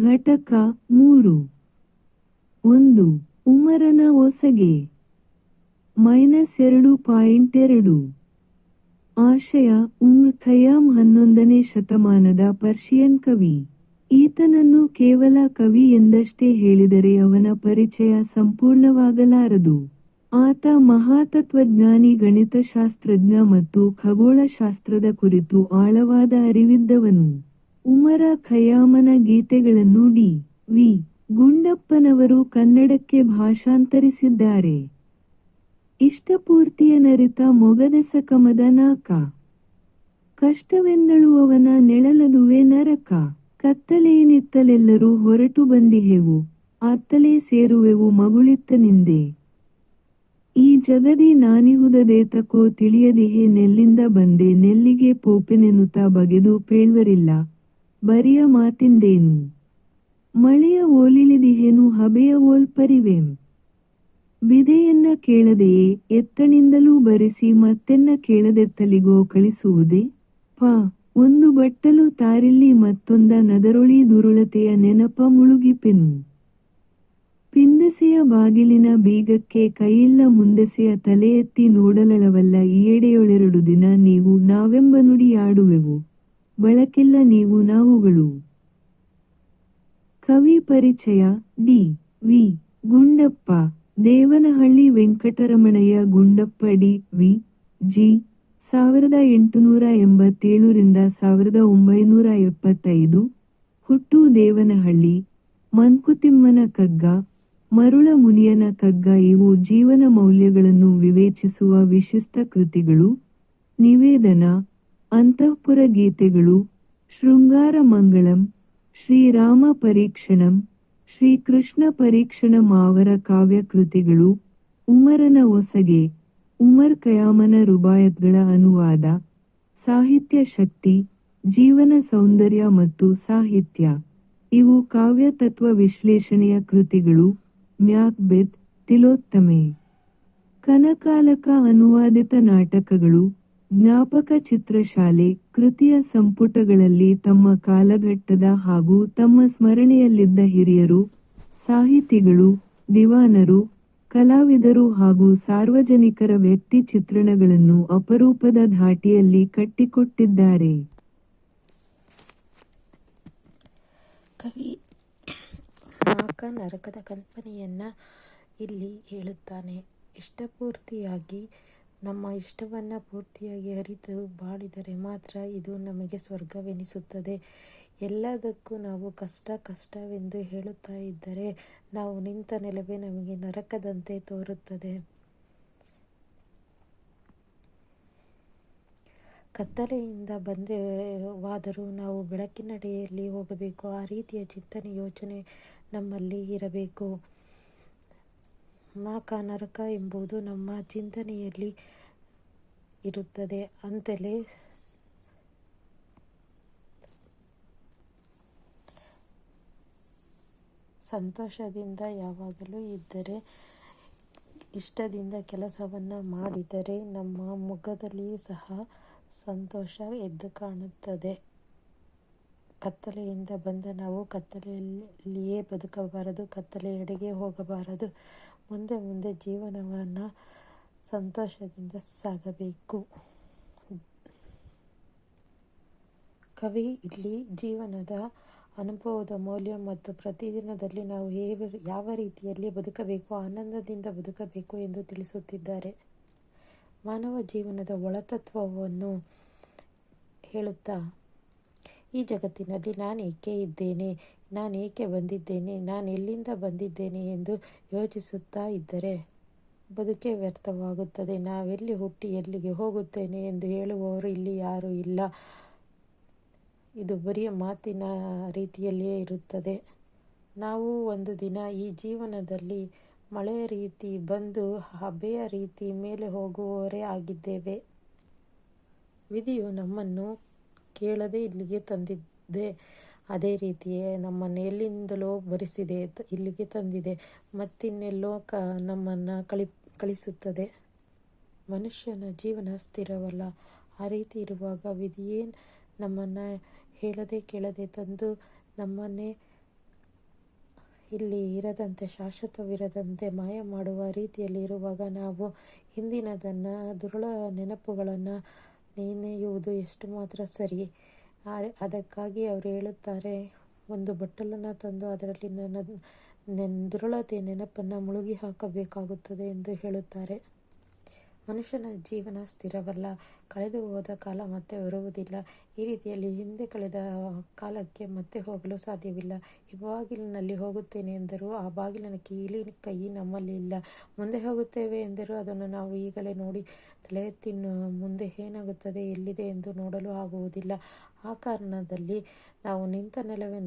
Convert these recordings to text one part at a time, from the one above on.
ಘಟಕ ಮೂರು. ಒಂದು, ಉಮರನ ಒಸಗೆ ಮೈನಸ್ ಎರಡು ಪಾಯಿಂಟ್ ಎರಡು. ಆಶಯ ಉಮ್ರ್ ಖಯಾಮ್ ಹನ್ನೊಂದನೇ ಶತಮಾನದ ಪರ್ಷಿಯನ್ ಕವಿ. ಈತನನ್ನು ಕೇವಲ ಕವಿ ಎಂದಷ್ಟೇ ಹೇಳಿದರೆ ಅವನ ಪರಿಚಯ ಸಂಪೂರ್ಣವಾಗಲಾರದು. ಆತ ಮಹಾತತ್ವಜ್ಞಾನಿ, ಗಣಿತಶಾಸ್ತ್ರಜ್ಞ ಮತ್ತು ಖಗೋಳಶಾಸ್ತ್ರದ ಕುರಿತು ಆಳವಾದ ಅರಿವಿದ್ದವನು. ಉಮರ ಖಯಾಮನ ಗೀತೆಗಳನ್ನು ಡಿ. ವಿ. ಗುಂಡಪ್ಪನವರು ಕನ್ನಡಕ್ಕೆ ಭಾಷಾಂತರಿಸಿದ್ದಾರೆ. ಇಷ್ಟಪೂರ್ತಿಯ ನರಿತ ಮೊಗದೆಸ ಕಮದ ನಾಕ. ಕಷ್ಟವೆಂದಳುವವನ ನೆಳಲದುವೆ ನರಕ. ಕತ್ತಲೇನಿತ್ತಲೆಲ್ಲರೂ ಹೊರಟು ಬಂದಿಹೆವು. ಅತ್ತಲೇ ಸೇರುವೆವು ಮಗುಳಿತ್ತನಿಂದೆ ಈ ಜಗದಿ ನಾನಿಹುದದೇತಕೋ ತಿಳಿಯದಿಹೆ ನೆಲ್ಲಿಂದ ಬಂದೆ ನೆಲ್ಲಿಗೆ ಪೋಪೆನೆನುತ ಬಗೆದು ಪೇಳ್ವರಿಲ್ಲ. ಬರಿಯ ಮಾತಿಂದೇನು? ಮಳೆಯ ಓಲಿಳಿದಿಹೇನು ಹಬೆಯ ಓಲ್ಪರಿವೆಂ ಬಿದೆಯನ್ನ ಕೇಳದೆಯೇ ಎತ್ತನಿಂದಲೂ ಬರಿಸಿ ಮತ್ತೆನ್ನ ಕೇಳದೆತ್ತಲಿಗೋ ಕಳಿಸುವುದೇ? ಪ, ಒಂದು ಬಟ್ಟಲು ತಾರಿಲ್ಲಿ ಮತ್ತೊಂದ ನದರೊಳಿ ದುರುಳತೆಯ ನೆನಪ ಮುಳುಗಿಪೆನು? ಪಿಂದಸೆಯ ಬಾಗಿಲಿನ ಬೀಗಕ್ಕೆ ಕೈಯಿಲ್ಲ ಮುಂದೆಸೆಯ ತಲೆ ಎತ್ತಿ ನೋಡಲಳವಲ್ಲ ಎಡೆಯೊಳೆರಡು ದಿನ ನೀವು ನಾವೆಂಬ ನುಡಿಯಾಡುವೆವು ಬಳಕಿಲ್ಲ ನೀವು ನಾವುಗಳು. ಕವಿ ಪರಿಚಯ D. V. Gundappa, Devanahalli Venkataramanayya Gundappa D. V. G. ಸಾವಿರದ ಎಂಟುನೂರ ಎಂಬತ್ತೇಳರಿಂದ ಸಾವಿರದ ಒಂಬೈನೂರ ಎಪ್ಪತ್ತೈದು, ಹುಟ್ಟು ದೇವನಹಳ್ಳಿ, ಮನ್ಕುತಿಮ್ಮನ ಕಗ್ಗ, ಮರುಳ ಮುನಿಯನ ಕಗ್ಗ ಇವು ಜೀವನ ಮೌಲ್ಯಗಳನ್ನು ವಿವೇಚಿಸುವ ವಿಶಿಷ್ಟ ಕೃತಿಗಳು. ನಿವೇದನ ಅಂತಃಪುರ ಗೀತೆಗಳು, ಶೃಂಗಾರ ಮಂಗಳಂ, ಶ್ರೀರಾಮ ಪರೀಕ್ಷಣಂ, ಶ್ರೀಕೃಷ್ಣ ಪರೀಕ್ಷಣ ಮಾವರ ಕಾವ್ಯ ಕೃತಿಗಳು ಉಮರನ ಒಸಗೆ, ಉಮರ್ ಕಯಾಮನ ರುಬಾಯತ್ಗಳ ಅನುವಾದ, ಸಾಹಿತ್ಯ ಶಕ್ತಿ, ಜೀವನ ಸೌಂದರ್ಯ ಮತ್ತು ಸಾಹಿತ್ಯ. ಇವು ಕಾವ್ಯ ತತ್ವ ವಿಶ್ಲೇಷಣೆಯ ಕೃತಿಗಳು, ಮ್ಯಾಕ್ಬೆತ್ ತಿಲೋತ್ತಮೆ. ಕನಕಾಲಕ ಅನುವಾದಿತ ನಾಟಕಗಳು ಜ್ಞಾಪಕ ಚಿತ್ರಶಾಲೆ ಕೃತಿಯ ಸಂಪುಟಗಳಲ್ಲಿ ತಮ್ಮ ಕಾಲಘಟ್ಟದ ಹಾಗೂ ತಮ್ಮ ಸ್ಮರಣೆಯಲ್ಲಿದ್ದ ಹಿರಿಯರು, ಸಾಹಿತಿಗಳು, ದಿವಾನರು, ಕಲಾವಿದರು ಹಾಗೂ ಸಾರ್ವಜನಿಕರ ವ್ಯಕ್ತಿ ಚಿತ್ರಣಗಳನ್ನು ಅಪರೂಪದ ಧಾಟಿಯಲ್ಲಿ ಕಟ್ಟಿಕೊಟ್ಟಿದ್ದಾರೆ. ಕವಿ ನಾಕ ನರಕದ ಕಲ್ಪನೆಯನ್ನ ಇಲ್ಲಿ ಹೇಳುತ್ತಾನೆ. ಇಷ್ಟಪೂರ್ತಿಯಾಗಿ ನಮ್ಮ ಇಷ್ಟವನ್ನು ಪೂರ್ತಿಯಾಗಿ ಅರಿತು ಬಾಳಿದರೆ ಮಾತ್ರ ಇದು ನಮಗೆ ಸ್ವರ್ಗವೆನಿಸುತ್ತದೆ. ಎಲ್ಲದಕ್ಕೂ ನಾವು ಕಷ್ಟ ಕಷ್ಟವೆಂದು ಹೇಳುತ್ತಾ ಇದ್ದರೆ ನಾವು ನಿಂತ ನೆಲವೇ ನಮಗೆ ನರಕದಂತೆ ತೋರುತ್ತದೆ. ಕತ್ತಲೆಯಿಂದ ಬಂದೆವಾದರೂ ನಾವು ಬೆಳಕಿನಡೆಯಲ್ಲಿ ಹೋಗಬೇಕು. ಆ ರೀತಿಯ ಚಿಂತನೆ ಯೋಚನೆ ನಮ್ಮಲ್ಲಿ ಇರಬೇಕು. ನಾಕ ನರಕ ಎಂಬುದು ನಮ್ಮ ಚಿಂತನೆಯಲ್ಲಿ ಇರುತ್ತದೆ. ಅಂತಲೇ ಸಂತೋಷದಿಂದ ಯಾವಾಗಲೂ ಇದ್ದರೆ, ಇಷ್ಟದಿಂದ ಕೆಲಸವನ್ನು ಮಾಡಿದರೆ ನಮ್ಮ ಮುಖದಲ್ಲಿಯೂ ಸಹ ಸಂತೋಷ ಎದ್ದು ಕಾಣುತ್ತದೆ. ಕತ್ತಲೆಯಿಂದ ಬಂದ ನಾವು ಕತ್ತಲೆಯಲ್ಲಿಯೇ ಬದುಕಬಾರದು, ಕತ್ತಲೆಯೆಡೆಗೆ ಹೋಗಬಾರದು. ಮುಂದೆ ಮುಂದೆ ಜೀವನವನ್ನು ಸಂತೋಷದಿಂದ ಸಾಗಬೇಕು. ಕವಿ, ಇಲ್ಲಿ ಜೀವನದ ಅನುಭವದ ಮೌಲ್ಯ ಮತ್ತು ಪ್ರತಿದಿನದಲ್ಲಿ ನಾವು ಹೇಗೆ, ಯಾವ ರೀತಿಯಲ್ಲಿ ಬದುಕಬೇಕು, ಆನಂದದಿಂದ ಬದುಕಬೇಕು ಎಂದು ತಿಳಿಸುತ್ತಿದ್ದಾರೆ. ಮಾನವ ಜೀವನದ ಒಳತತ್ವವನ್ನು ಹೇಳುತ್ತಾ ಈ ಜಗತ್ತಿನಲ್ಲಿ ನಾನು ಏಕೆ ಇದ್ದೇನೆ? ನಾನು ಏಕೆ ಬಂದಿದ್ದೇನೆ? ನಾನು ಎಲ್ಲಿಂದ ಬಂದಿದ್ದೇನೆ ಎಂದು ಯೋಚಿಸುತ್ತಾ ಇದ್ದರೆ ಬದುಕೇ ವ್ಯರ್ಥವಾಗುತ್ತದೆ. ನಾವೆಲ್ಲಿ ಹುಟ್ಟಿ ಎಲ್ಲಿಗೆ ಹೋಗುತ್ತೇನೆ ಎಂದು ಹೇಳುವವರು ಇಲ್ಲಿ ಯಾರೂ ಇಲ್ಲ. ಇದು ಬರಿಯ ಮಾತಿನ ರೀತಿಯಲ್ಲಿಯೇ ಇರುತ್ತದೆ. ನಾವು ಒಂದು ದಿನ ಈ ಜೀವನದಲ್ಲಿ ಮಳೆಯ ರೀತಿ ಬಂದು ಹಬೆಯ ರೀತಿ ಮೇಲೆ ಹೋಗುವವರೇ ಆಗಿದ್ದೇವೆ. ವಿಧಿಯು ನಮ್ಮನ್ನು ಕೇಳದೆ ಇಲ್ಲಿಗೆ ತಂದಿದ್ದೆ. ಅದೇ ರೀತಿಯೇ ನಮ್ಮನ್ನು ಎಲ್ಲಿಂದಲೋ ಬರಿಸಿದೆ ಇಲ್ಲಿಗೆ ತಂದಿದೆ. ಮತ್ತಿನ್ನೆಲ್ಲೋ ಕ ನಮ್ಮನ್ನು ಕಳಿ ಕಳಿಸುತ್ತದೆ. ಮನುಷ್ಯನ ಜೀವನ ಸ್ಥಿರವಲ್ಲ. ಆ ರೀತಿ ಇರುವಾಗ ವಿಧಿಯೇ ನಮ್ಮನ್ನು ಹೇಳದೆ ಕೇಳದೆ ತಂದು ನಮ್ಮನ್ನೇ ಇಲ್ಲಿ ಇರದಂತೆ, ಶಾಶ್ವತವಿರದಂತೆ ಮಾಯ ಮಾಡುವ ರೀತಿಯಲ್ಲಿ ಇರುವಾಗ ನಾವು ಹಿಂದಿನದನ್ನು ದುರುಳ ನೆನಪುಗಳನ್ನು ನೆನೆಯುವುದು ಎಷ್ಟು ಮಾತ್ರ ಸರಿ. ಅದಕ್ಕಾಗಿ ಅವರು ಹೇಳುತ್ತಾರೆ, ಒಂದು ಬಟ್ಟಲನ್ನು ತಂದು ಅದರಲ್ಲಿ ನನ್ನ ನೆಂದುರುಳತೆ ನೆನಪನ್ನು ಮುಳುಗಿ ಹಾಕಬೇಕಾಗುತ್ತದೆ ಎಂದು ಹೇಳುತ್ತಾರೆ. ಮನುಷ್ಯನ ಜೀವನ ಸ್ಥಿರವಲ್ಲ. ಕಳೆದು ಹೋದ ಕಾಲ ಮತ್ತೆ ಬರುವುದಿಲ್ಲ. ಈ ರೀತಿಯಲ್ಲಿ ಹಿಂದೆ ಕಳೆದ ಕಾಲಕ್ಕೆ ಮತ್ತೆ ಹೋಗಲು ಸಾಧ್ಯವಿಲ್ಲ. ಈ ಬಾಗಿಲಿನಲ್ಲಿ ಹೋಗುತ್ತೇನೆ ಎಂದರೂ ಆ ಬಾಗಿಲಿನ ಕೀಲಿ ಕೈ ನಮ್ಮಲ್ಲಿ ಇಲ್ಲ. ಮುಂದೆ ಹೋಗುತ್ತೇವೆ ಎಂದರೂ ಅದನ್ನು ನಾವು ಈಗಲೇ ನೋಡಿ ತಲೆ ತಿನ್ನು, ಮುಂದೆ ಏನಾಗುತ್ತದೆ, ಎಲ್ಲಿದೆ ಎಂದು ನೋಡಲು ಆಗುವುದಿಲ್ಲ. ಆ ಕಾರಣದಲ್ಲಿ ನಾವು ನಿಂತ ನೆಲವೇ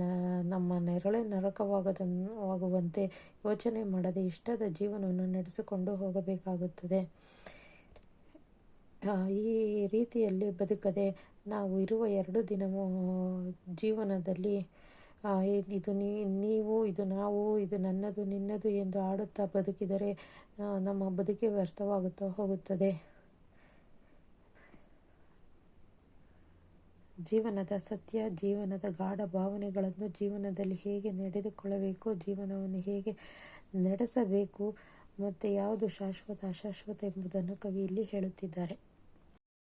ನಮ್ಮ ನೆರಳೆ ನರಕವಾಗದಂತೆ ಯೋಚನೆ ಮಾಡದೆ ಇಷ್ಟದ ಜೀವನವನ್ನು ನಡೆಸಿಕೊಂಡು ಹೋಗಬೇಕಾಗುತ್ತದೆ. ಈ ರೀತಿಯಲ್ಲಿ ಬದುಕದೆ ನಾವು ಇರುವ ಎರಡು ದಿನ ಜೀವನದಲ್ಲಿ ಇದು ನೀವು, ಇದು ನಾವು, ಇದು ನನ್ನದು, ನಿನ್ನದು ಎಂದು ಆಡುತ್ತಾ ಬದುಕಿದರೆ ನಮ್ಮ ಬದುಕೆ ವ್ಯರ್ಥವಾಗುತ್ತಾ ಹೋಗುತ್ತದೆ. ಜೀವನದ ಸತ್ಯ, ಜೀವನದ ಗಾಢ ಭಾವನೆಗಳನ್ನು ಜೀವನದಲ್ಲಿ ಹೇಗೆ ನಡೆದುಕೊಳ್ಳಬೇಕು, ಜೀವನವನ್ನು ಹೇಗೆ ನಡೆಸಬೇಕು, ಮತ್ತು ಯಾವುದು ಶಾಶ್ವತ, ಅಶಾಶ್ವತ ಎಂಬುದನ್ನು ಕವಿಯಲ್ಲಿ ಹೇಳುತ್ತಿದ್ದಾರೆ.